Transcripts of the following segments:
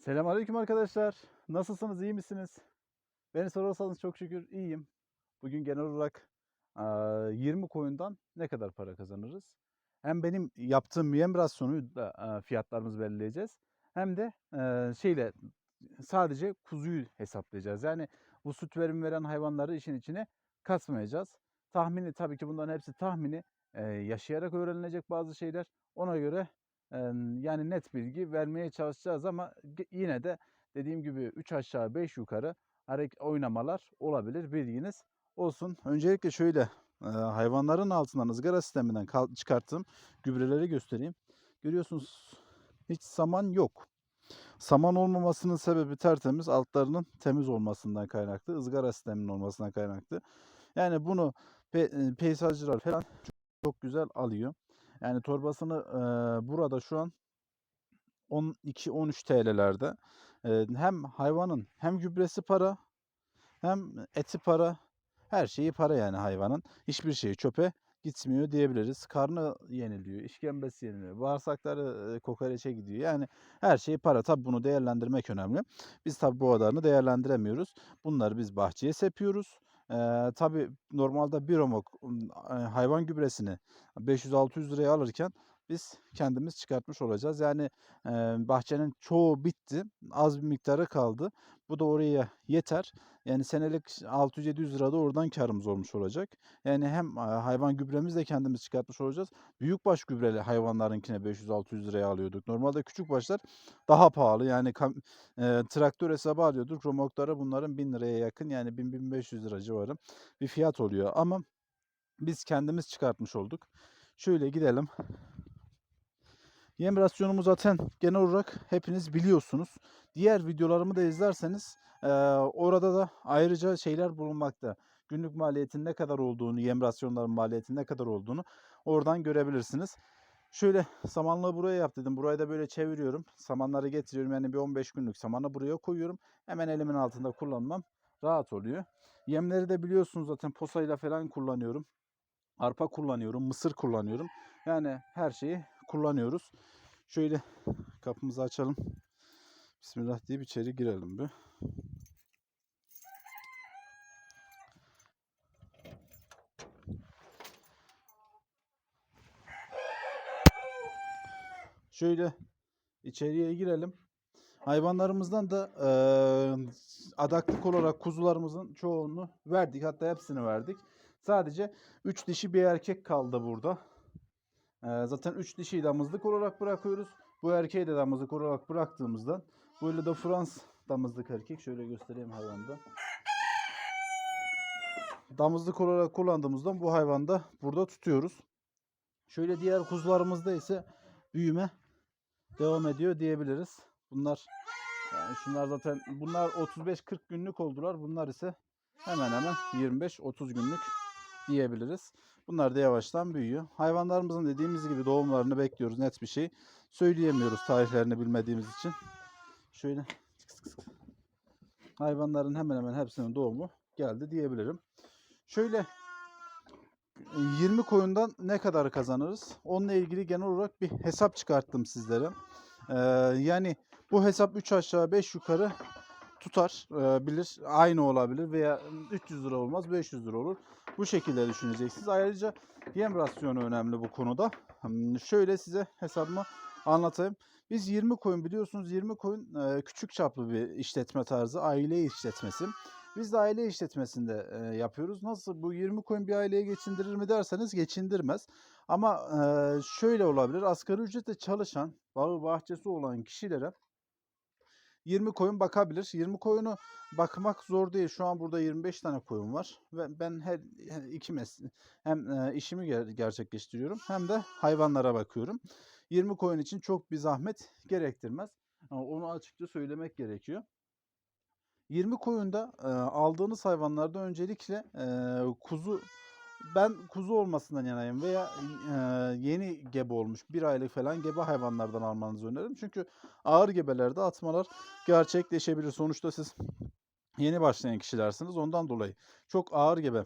Selamünaleyküm arkadaşlar. Nasılsınız? iyi misiniz? Beni sorarsanız çok şükür iyiyim. Bugün genel olarak eee, 20 koyundan ne kadar para kazanırız? Hem benim yaptığım yem rasyonu da eee, fiyatlarımızı belirleyeceğiz. Hem de şeyle sadece kuzuyu hesaplayacağız. Yani bu süt verimi veren hayvanları işin içine katmayacağız. Tahmini tabii ki bunların hepsi tahmini. Yaşayarak öğrenilecek bazı şeyler. Ona göre yani net bilgi vermeye çalışacağız ama yine de dediğim gibi 3 aşağı 5 yukarı hareket oynamalar olabilir bilginiz olsun. Öncelikle şöyle hayvanların altından ızgara sisteminden çıkarttığım gübreleri göstereyim. Görüyorsunuz hiç saman yok. Saman olmamasının sebebi tertemiz, altlarının temiz olmasından kaynaklı, ızgara sisteminin olmasından kaynaklı. Yani bunu pe- peyzajcılar falan çok güzel alıyor. Yani torbasını e, burada şu an 12-13 TL'lerde. E, hem hayvanın hem gübresi para, hem eti para, her şeyi para yani hayvanın. Hiçbir şey çöpe gitmiyor diyebiliriz. Karnı yeniliyor, işkembesi yeniliyor, bağırsakları kokoreçe gidiyor. Yani her şey para. Tabii bunu değerlendirmek önemli. Biz tabii bu kadarını değerlendiremiyoruz. Bunları biz bahçeye sepiyoruz. Ee, tabii normalde bir e, hayvan gübresini 500-600 liraya alırken biz kendimiz çıkartmış olacağız. Yani e, bahçenin çoğu bitti. Az bir miktarı kaldı. Bu da oraya yeter. Yani senelik 600-700 lira da oradan karımız olmuş olacak. Yani hem hayvan gübremizi de kendimiz çıkartmış olacağız. Büyükbaş gübreli hayvanlarınkine 500-600 liraya alıyorduk. Normalde küçük başlar daha pahalı. Yani e, traktör hesabı alıyorduk. Romoklara bunların 1000 liraya yakın yani 1000-1500 lira civarı bir fiyat oluyor. Ama biz kendimiz çıkartmış olduk. Şöyle gidelim. Yem rasyonumu zaten genel olarak hepiniz biliyorsunuz. Diğer videolarımı da izlerseniz eee, orada da ayrıca şeyler bulunmakta. Günlük maliyetin ne kadar olduğunu, yem rasyonların maliyetinin ne kadar olduğunu oradan görebilirsiniz. Şöyle samanlığı buraya yap dedim. Burayı da böyle çeviriyorum. Samanları getiriyorum. Yani bir 15 günlük samanı buraya koyuyorum. Hemen elimin altında kullanmam rahat oluyor. Yemleri de biliyorsunuz zaten posayla falan kullanıyorum. Arpa kullanıyorum, mısır kullanıyorum. Yani her şeyi kullanıyoruz. Şöyle kapımızı açalım. Bismillah deyip içeri girelim bir. Şöyle içeriye girelim. Hayvanlarımızdan da eee adaklık olarak kuzularımızın çoğunu verdik. Hatta hepsini verdik. Sadece 3 dişi bir erkek kaldı burada. Eee, zaten 3 dişiyi damızlık olarak bırakıyoruz. Bu erkeği de damızlık olarak bıraktığımızdan böyle de Frans damızlık erkek. Şöyle göstereyim hayvanda. Damızlık olarak kullandığımızdan bu hayvanı da burada tutuyoruz. Şöyle diğer kuzularımızda ise büyüme devam ediyor diyebiliriz. Bunlar yani şunlar zaten bunlar 35-40 günlük oldular. Bunlar ise hemen hemen 25-30 günlük diyebiliriz. Bunlar da yavaştan büyüyor. Hayvanlarımızın dediğimiz gibi doğumlarını bekliyoruz. Net bir şey söyleyemiyoruz tarihlerini bilmediğimiz için. Şöyle hayvanların hemen hemen hepsinin doğumu geldi diyebilirim. Şöyle 20 koyundan ne kadar kazanırız? Onunla ilgili genel olarak bir hesap çıkarttım sizlere. Ee, yani bu hesap 3 aşağı 5 yukarı tutar, e, bilir. Aynı olabilir veya 300 lira olmaz, 500 lira olur. Bu şekilde düşüneceksiniz. Ayrıca yem rasyonu önemli bu konuda. Hmm, Şöyle size hesabımı anlatayım. Biz 20 koyun biliyorsunuz 20 koyun e, küçük çaplı bir işletme tarzı, aile işletmesi. Biz de aile işletmesinde e, yapıyoruz. Nasıl bu 20 koyun bir aileye geçindirir mi derseniz geçindirmez. Ama e, şöyle olabilir. Asgari ücretle çalışan, bağı bahçesi olan kişilere 20 koyun bakabilir. 20 koyunu bakmak zor değil. Şu an burada 25 tane koyun var ve ben her, iki mes hem e, işimi ger- gerçekleştiriyorum hem de hayvanlara bakıyorum. 20 koyun için çok bir zahmet gerektirmez. Onu açıkça söylemek gerekiyor. 20 koyunda e, aldığınız hayvanlarda öncelikle e, kuzu ben kuzu olmasından yanayım veya e, yeni gebe olmuş bir aylık falan gebe hayvanlardan almanızı öneririm. Çünkü ağır gebelerde atmalar gerçekleşebilir. Sonuçta siz yeni başlayan kişilersiniz. Ondan dolayı çok ağır gebe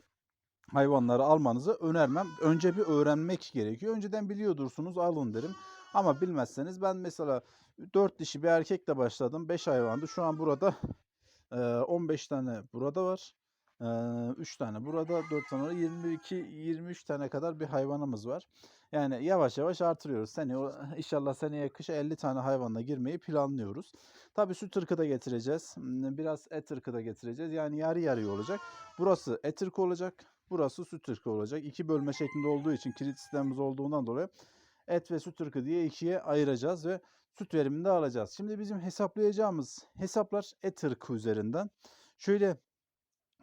hayvanları almanızı önermem. Önce bir öğrenmek gerekiyor. Önceden biliyordursunuz alın derim. Ama bilmezseniz ben mesela 4 dişi bir erkekle başladım. 5 hayvandı. Şu an burada e, 15 tane burada var. 3 tane burada, 4 tane orada, 22 23 tane kadar bir hayvanımız var. Yani yavaş yavaş artırıyoruz. O- inşallah seneye kışa 50 tane hayvanla girmeyi planlıyoruz. Tabii süt ırkı da getireceğiz. Hmm, Biraz et ırkı da getireceğiz. Yani yarı yarıya olacak. Burası et ırkı olacak. Burası süt ırkı olacak. İki bölme şeklinde olduğu için kilit sistemimiz olduğundan dolayı et ve süt ırkı diye ikiye ayıracağız ve süt verimini de alacağız. Şimdi bizim hesaplayacağımız hesaplar et ırkı üzerinden. Şöyle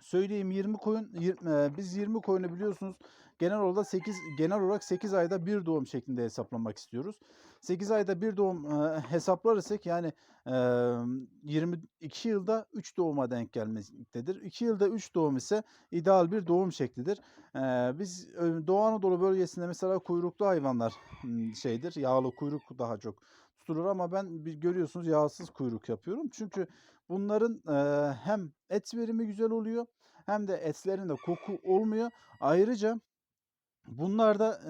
söyleyeyim 20 koyun e, biz 20 koyunu biliyorsunuz genel olarak 8 genel olarak 8 ayda bir doğum şeklinde hesaplamak istiyoruz. 8 ayda bir doğum e, hesaplar isek yani e, 22 yılda 3 doğuma denk gelmektedir. 2 yılda 3 doğum ise ideal bir doğum şeklidir. E, biz e, Doğu Anadolu bölgesinde mesela kuyruklu hayvanlar m, şeydir. Yağlı kuyruk daha çok tutulur ama ben görüyorsunuz yağsız kuyruk yapıyorum. Çünkü bunların e, hem et verimi güzel oluyor hem de etlerinde koku olmuyor. Ayrıca bunlarda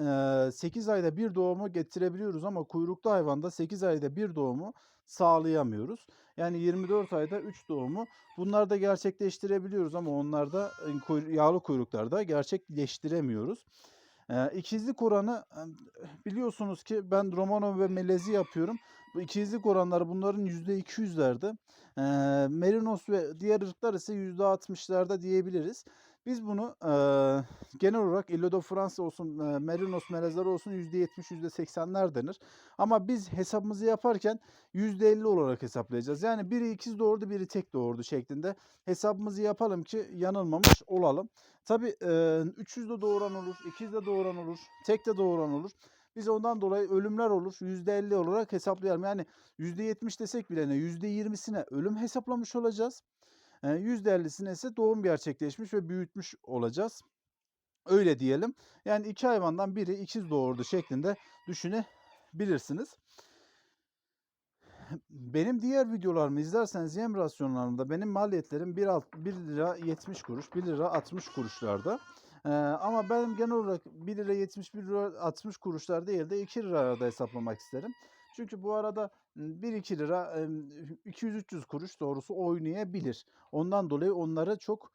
e, 8 ayda bir doğumu getirebiliyoruz ama kuyruklu hayvanda 8 ayda bir doğumu sağlayamıyoruz. Yani 24 ayda 3 doğumu bunlarda gerçekleştirebiliyoruz ama onlarda yağlı kuyruklarda gerçekleştiremiyoruz. E, ikizlik oranı biliyorsunuz ki ben Romano ve Melezi yapıyorum. Bu ikizlik oranları bunların %200'lerde. E, Merinos ve diğer ırklar ise %60'larda diyebiliriz. Biz bunu e, genel olarak Illo de France olsun, e, Merinos melezler olsun %70, %80'ler denir. Ama biz hesabımızı yaparken %50 olarak hesaplayacağız. Yani biri ikiz doğurdu, biri tek doğurdu şeklinde hesabımızı yapalım ki yanılmamış olalım. Tabii e, 300 de doğuran olur, ikiz de doğuran olur, tek de doğuran olur. Biz ondan dolayı ölümler olur. %50 olarak hesaplayalım. Yani %70 desek bile ne? %20'sine ölüm hesaplamış olacağız. E, %50'sine ise doğum gerçekleşmiş ve büyütmüş olacağız. Öyle diyelim. Yani iki hayvandan biri ikiz doğurdu şeklinde düşünebilirsiniz. Benim diğer videolarımı izlerseniz yem rasyonlarında benim maliyetlerim 1, 1 lira 70 kuruş, 1 lira 60 kuruşlarda. Ee, ama ben genel olarak 1 lira 70, 1 lira 60 kuruşlar değil de 2 lirada hesaplamak isterim. Çünkü bu arada 1-2 lira 200-300 kuruş doğrusu oynayabilir. Ondan dolayı onlara çok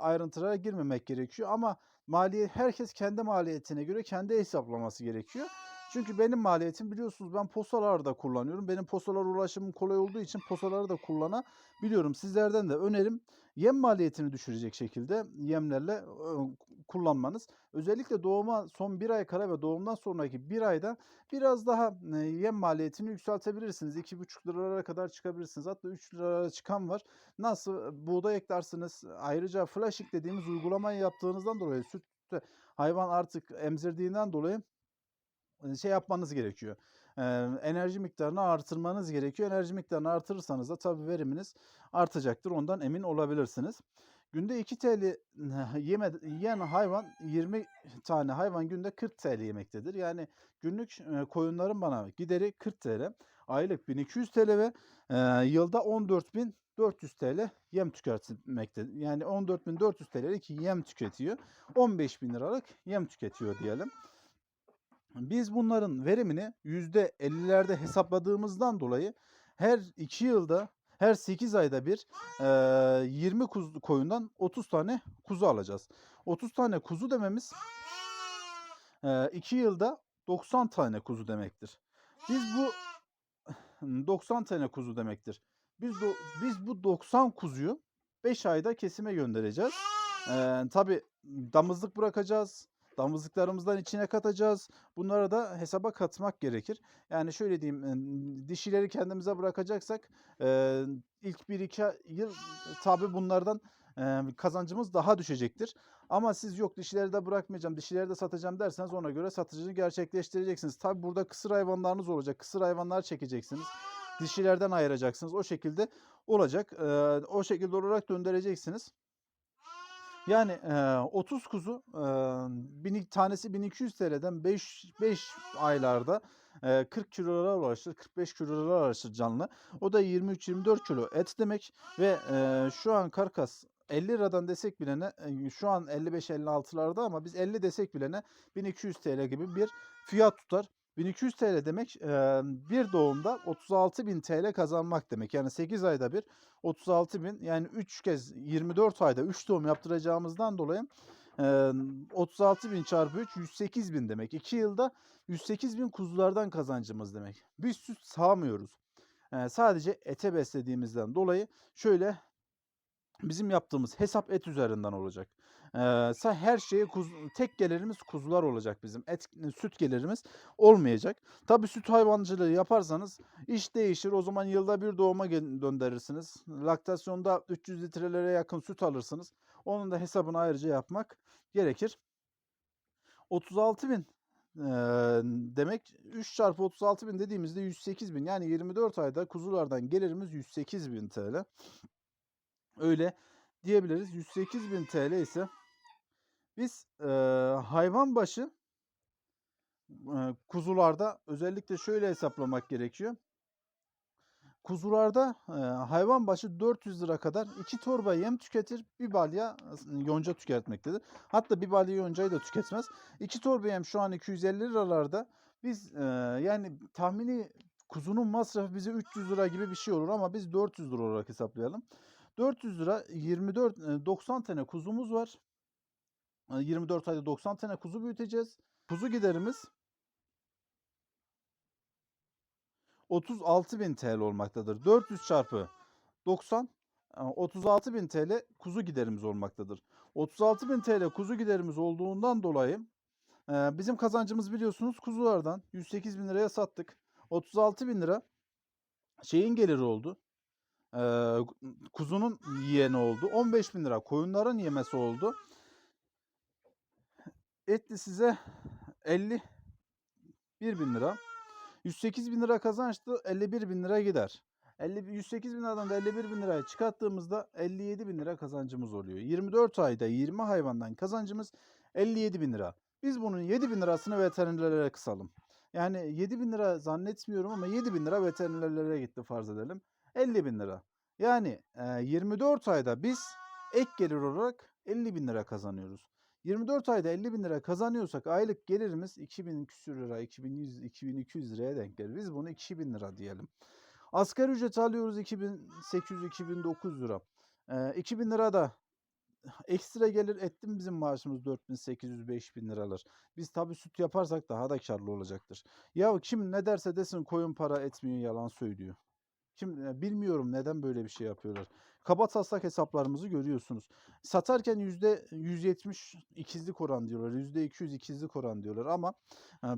ayrıntılara girmemek gerekiyor. Ama maliyet herkes kendi maliyetine göre kendi hesaplaması gerekiyor. Çünkü benim maliyetim biliyorsunuz ben posalarda kullanıyorum. Benim posalar ulaşımım kolay olduğu için posaları da kullanabiliyorum. Sizlerden de önerim yem maliyetini düşürecek şekilde yemlerle kullanmanız. Özellikle doğuma son bir ay kala ve doğumdan sonraki bir ayda biraz daha yem maliyetini yükseltebilirsiniz. 2,5 liralara kadar çıkabilirsiniz. Hatta 3 liralara çıkan var. Nasıl buğday eklersiniz. Ayrıca flashing dediğimiz uygulamayı yaptığınızdan dolayı süt hayvan artık emzirdiğinden dolayı şey yapmanız gerekiyor. Ee, enerji miktarını artırmanız gerekiyor. Enerji miktarını artırırsanız da tabii veriminiz artacaktır. Ondan emin olabilirsiniz. Günde 2 TL yeme, yiyen hayvan 20 tane hayvan günde 40 TL yemektedir. Yani günlük koyunların bana gideri 40 TL. Aylık 1200 TL ve e, yılda 14.400 TL yem tüketmekte. Yani 14.400 TL'lik yem tüketiyor. 15.000 liralık yem tüketiyor diyelim. Biz bunların verimini %50'lerde hesapladığımızdan dolayı her 2 yılda her 8 ayda bir e, 20 kuzu, koyundan 30 tane kuzu alacağız. 30 tane kuzu dememiz 2 yılda 90 tane kuzu demektir. Biz bu 90 tane kuzu demektir. Biz do, biz bu 90 kuzuyu 5 ayda kesime göndereceğiz. Ee, tabii damızlık bırakacağız. Damızlıklarımızdan içine katacağız. Bunlara da hesaba katmak gerekir. Yani şöyle diyeyim, dişileri kendimize bırakacaksak ilk 1-2 yıl tabii bunlardan kazancımız daha düşecektir. Ama siz yok dişileri de bırakmayacağım, dişileri de satacağım derseniz ona göre satıcını gerçekleştireceksiniz. Tabii burada kısır hayvanlarınız olacak. Kısır hayvanlar çekeceksiniz. Dişilerden ayıracaksınız. O şekilde olacak. O şekilde olarak döndüreceksiniz. Yani e, 30 kuzu e, bin, tanesi 1200 TL'den 5, 5 aylarda e, 40 kilolara ulaşır, 45 kilolara ulaşır canlı. O da 23-24 kilo et demek ve e, şu an karkas 50 liradan desek bile ne, şu an 55-56'larda ama biz 50 desek bile ne 1200 TL gibi bir fiyat tutar. 1200 TL demek bir doğumda 36.000 TL kazanmak demek. Yani 8 ayda bir 36.000 yani 3 kez 24 ayda 3 doğum yaptıracağımızdan dolayı eee 36.000 çarpı 3 108.000 demek. 2 yılda 108.000 kuzulardan kazancımız demek. Biz süt sağmıyoruz. Sadece ete beslediğimizden dolayı şöyle bizim yaptığımız hesap et üzerinden olacak. Sa- her şeye kuzu- tek gelirimiz kuzular olacak bizim. Et, süt gelirimiz olmayacak. Tabii süt hayvancılığı yaparsanız iş değişir. O zaman yılda bir doğuma döndürürsünüz. Laktasyonda 300 litrelere yakın süt alırsınız. Onun da hesabını ayrıca yapmak gerekir. 36 bin demek 3 çarpı 36 bin dediğimizde 108 bin. Yani 24 ayda kuzulardan gelirimiz 108 bin TL. Öyle diyebiliriz. 108 bin TL ise biz eee, hayvan başı eee, kuzularda özellikle şöyle hesaplamak gerekiyor. Kuzularda eee, hayvan başı 400 lira kadar iki torba yem tüketir, bir balya yonca tüketmektedir. Hatta bir balya yoncayı da tüketmez. İki torba yem şu an 250 liralarda. Biz eee, yani tahmini kuzunun masrafı bize 300 lira gibi bir şey olur ama biz 400 lira olarak hesaplayalım. 400 lira 24 e, 90 tane kuzumuz var. E, 24 ayda 90 tane kuzu büyüteceğiz. Kuzu giderimiz 36.000 TL olmaktadır. 400 çarpı 90 e, 36.000 TL kuzu giderimiz olmaktadır. 36.000 TL kuzu giderimiz olduğundan dolayı e, bizim kazancımız biliyorsunuz kuzulardan 108 bin liraya sattık. 36 bin lira şeyin geliri oldu. E, kuzunun yiyeni oldu. 15 bin lira koyunların yemesi oldu. Etti size 50 bin lira. 108 bin lira kazançtı 51 bin lira gider. 50, 108 bin liradan da 51 bin lirayı çıkarttığımızda 57 bin lira kazancımız oluyor. 24 ayda 20 hayvandan kazancımız 57 bin lira. Biz bunun 7 bin lirasını veterinerlere kısalım. Yani 7 bin lira zannetmiyorum ama 7 bin lira veterinerlere gitti farz edelim. 50 bin lira. Yani e, 24 ayda biz ek gelir olarak 50 bin lira kazanıyoruz. 24 ayda 50 bin lira kazanıyorsak aylık gelirimiz 2000 küsür lira, 2100, 2200 liraya denk gelir. Biz bunu 2000 lira diyelim. Asgari ücret alıyoruz 2800-2900 lira. Ee, 2000 lira da ekstra gelir etti mi bizim maaşımız 4800-5000 liralar. Biz tabii süt yaparsak daha da karlı olacaktır. Ya kim ne derse desin koyun para etmiyor yalan söylüyor. Kim e, bilmiyorum neden böyle bir şey yapıyorlar. Kaba taslak hesaplarımızı görüyorsunuz. Satarken yüzde 170 ikizlik oran diyorlar. Yüzde 200 ikizlik oran diyorlar ama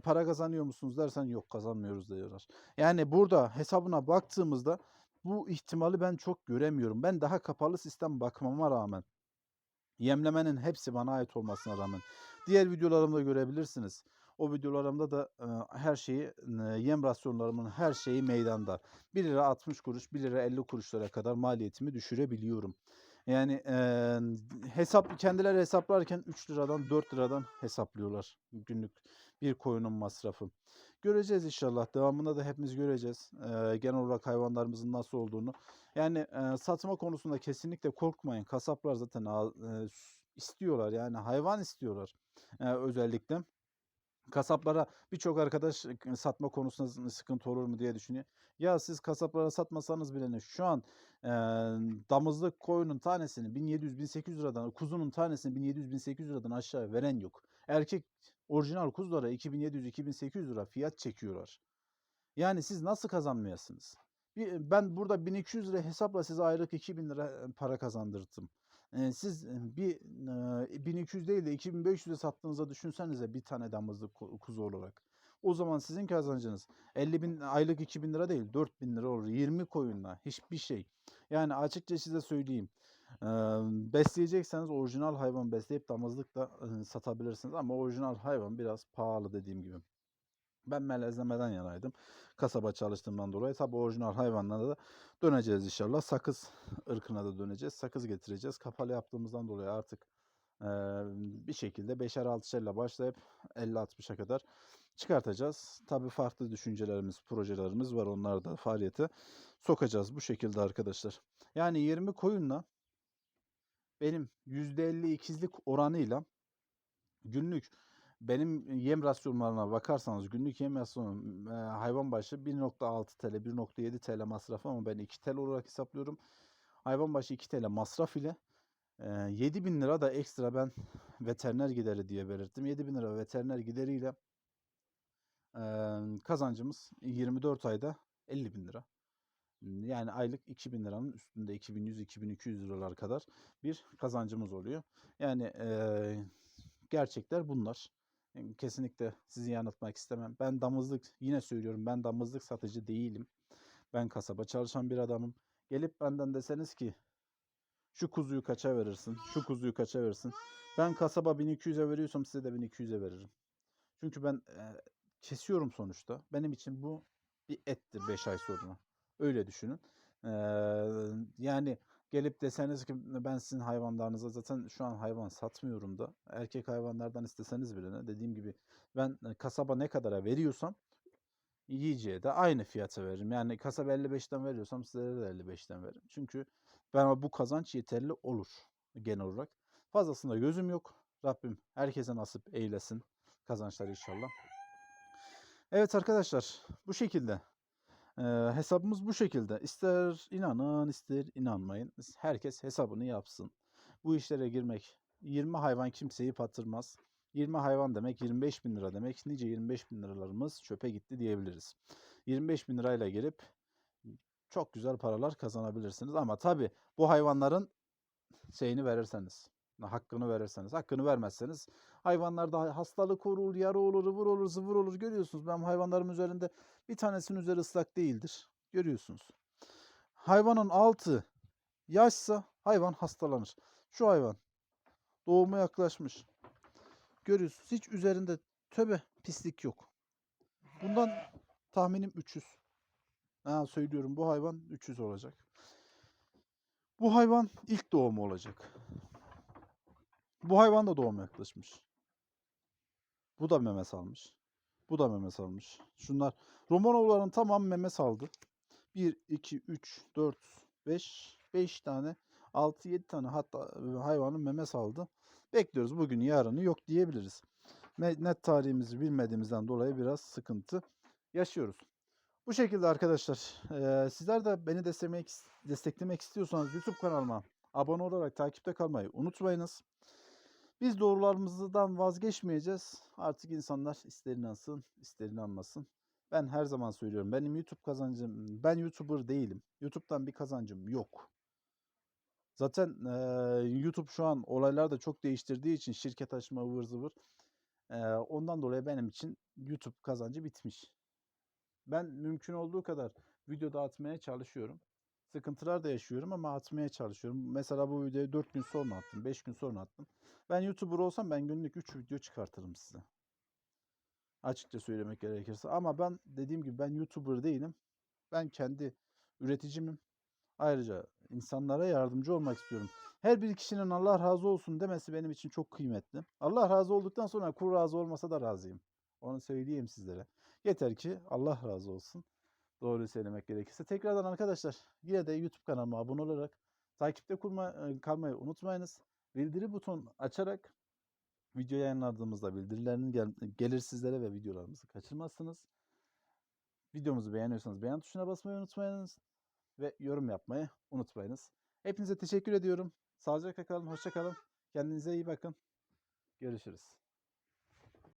para kazanıyor musunuz dersen yok kazanmıyoruz diyorlar. Yani burada hesabına baktığımızda bu ihtimali ben çok göremiyorum. Ben daha kapalı sistem bakmama rağmen yemlemenin hepsi bana ait olmasına rağmen diğer videolarımda görebilirsiniz. O videolarımda da e, her şeyi e, yem rasyonlarımın her şeyi meydanda. 1 lira 60 kuruş 1 lira 50 kuruşlara kadar maliyetimi düşürebiliyorum. Yani e, hesap kendileri hesaplarken 3 liradan 4 liradan hesaplıyorlar günlük bir koyunun masrafı. Göreceğiz inşallah. Devamında da hepimiz göreceğiz. E, genel olarak hayvanlarımızın nasıl olduğunu. Yani e, satma konusunda kesinlikle korkmayın. Kasaplar zaten e, istiyorlar. Yani hayvan istiyorlar. E, özellikle. Kasaplara birçok arkadaş satma konusunda sıkıntı olur mu diye düşünüyor. Ya siz kasaplara satmasanız bile ne? Şu an e, damızlık koyunun tanesini 1700-1800 liradan, kuzunun tanesini 1700-1800 liradan aşağı veren yok. Erkek orijinal kuzulara 2700-2800 lira fiyat çekiyorlar. Yani siz nasıl kazanmayasınız? Ben burada 1200 lira hesapla size aylık 2000 lira para kazandırdım. Siz bir e, 1200 değil de 2500'e sattığınızda düşünsenize bir tane damızlık ku- kuzu olarak. O zaman sizin kazancınız 50 bin aylık 2000 lira değil 4000 lira olur. 20 koyunla hiçbir şey. Yani açıkça size söyleyeyim. besleyecekseniz orijinal hayvan besleyip damızlık da e, satabilirsiniz. Ama orijinal hayvan biraz pahalı dediğim gibi. Ben melezlemeden yanaydım. Kasaba çalıştığımdan dolayı. Tabi orijinal hayvanlara da döneceğiz inşallah. Sakız ırkına da döneceğiz. Sakız getireceğiz. Kapalı yaptığımızdan dolayı artık eee, bir şekilde 5'er 6'şerle başlayıp 50-60'a kadar çıkartacağız. Tabi farklı düşüncelerimiz, projelerimiz var. Onları da faaliyete sokacağız bu şekilde arkadaşlar. Yani 20 koyunla benim %50 ikizlik oranıyla günlük benim yem rasyonlarına bakarsanız günlük yem rasyonu e, hayvan başı 1.6 TL, 1.7 TL masrafı ama ben 2 TL olarak hesaplıyorum. Hayvan başı 2 TL masraf ile e, 7000 lira da ekstra ben veteriner gideri diye belirttim. 7000 lira veteriner gideriyle e, kazancımız 24 ayda 50 bin lira. Yani aylık 2000 liranın üstünde 2100-2200 liralar kadar bir kazancımız oluyor. Yani eee, gerçekler bunlar. Kesinlikle sizi yanıltmak istemem. Ben damızlık yine söylüyorum ben damızlık satıcı değilim. Ben kasaba çalışan bir adamım. Gelip benden deseniz ki şu kuzuyu kaça verirsin, şu kuzuyu kaça verirsin. Ben kasaba 1200'e veriyorsam size de 1200'e veririm. Çünkü ben eee, kesiyorum sonuçta. Benim için bu bir ettir 5 ay sonra. Öyle düşünün. Eee, yani gelip deseniz ki ben sizin hayvanlarınıza zaten şu an hayvan satmıyorum da erkek hayvanlardan isteseniz bile ne dediğim gibi ben e, kasaba ne kadara veriyorsam yiyeceğe de aynı fiyata veririm. Yani kasaba 55'ten veriyorsam sizlere de 55'ten veririm. Çünkü ben bu kazanç yeterli olur genel olarak. Fazlasında gözüm yok. Rabbim herkese nasip eylesin kazançlar inşallah. Evet arkadaşlar bu şekilde. Hesabımız bu şekilde. İster inanın ister inanmayın. Herkes hesabını yapsın. Bu işlere girmek 20 hayvan kimseyi batırmaz. 20 hayvan demek 25 bin lira demek. Nice 25 bin liralarımız çöpe gitti diyebiliriz. 25 bin lirayla girip çok güzel paralar kazanabilirsiniz. Ama tabi bu hayvanların şeyini verirseniz, hakkını verirseniz, hakkını vermezseniz hayvanlarda hastalık olur, yara olur, ıvır olur, zıvır olur. Görüyorsunuz ben hayvanlarım üzerinde bir tanesinin üzeri ıslak değildir. Görüyorsunuz. Hayvanın altı yaşsa hayvan hastalanır. Şu hayvan doğuma yaklaşmış. Görüyorsunuz hiç üzerinde töbe pislik yok. Bundan tahminim 300. Ha, söylüyorum bu hayvan 300 olacak. Bu hayvan ilk doğumu olacak. Bu hayvan da doğuma yaklaşmış. Bu da meme salmış. Bu da meme salmış. Şunlar Romanovların tamam meme saldı. 1, 2, 3, 4, 5, 5 tane 6, 7 tane hatta e, hayvanın meme saldı. Bekliyoruz bugün yarını yok diyebiliriz. Net tarihimizi bilmediğimizden dolayı biraz sıkıntı yaşıyoruz. Bu şekilde arkadaşlar. eee, sizler de beni desteklemek, desteklemek istiyorsanız YouTube kanalıma abone olarak takipte kalmayı unutmayınız. Biz doğrularımızdan vazgeçmeyeceğiz. Artık insanlar ister inansın, ister inanmasın. Ben her zaman söylüyorum. Benim YouTube kazancım, ben YouTuber değilim. YouTube'dan bir kazancım yok. Zaten eee, YouTube şu an olaylar da çok değiştirdiği için şirket açma ıvır zıvır. eee, ondan dolayı benim için YouTube kazancı bitmiş. Ben mümkün olduğu kadar video dağıtmaya çalışıyorum. Sıkıntılar da yaşıyorum ama atmaya çalışıyorum. Mesela bu videoyu 4 gün sonra attım, 5 gün sonra attım. Ben YouTuber olsam ben günlük 3 video çıkartırım size. Açıkça söylemek gerekirse. Ama ben dediğim gibi ben YouTuber değilim. Ben kendi üreticimim. Ayrıca insanlara yardımcı olmak istiyorum. Her bir kişinin Allah razı olsun demesi benim için çok kıymetli. Allah razı olduktan sonra kul razı olmasa da razıyım. Onu söyleyeyim sizlere. Yeter ki Allah razı olsun. Doğruyu söylemek gerekirse. Tekrardan arkadaşlar yine de YouTube kanalıma abone olarak takipte kurma, e, kalmayı unutmayınız. Bildiri buton açarak video yayınladığımızda bildirilerin gel- gelir sizlere ve videolarımızı kaçırmazsınız. Videomuzu beğeniyorsanız beğen tuşuna basmayı unutmayınız ve yorum yapmayı unutmayınız. Hepinize teşekkür ediyorum. Sağlıcakla kalın, hoşça kalın. Kendinize iyi bakın. Görüşürüz.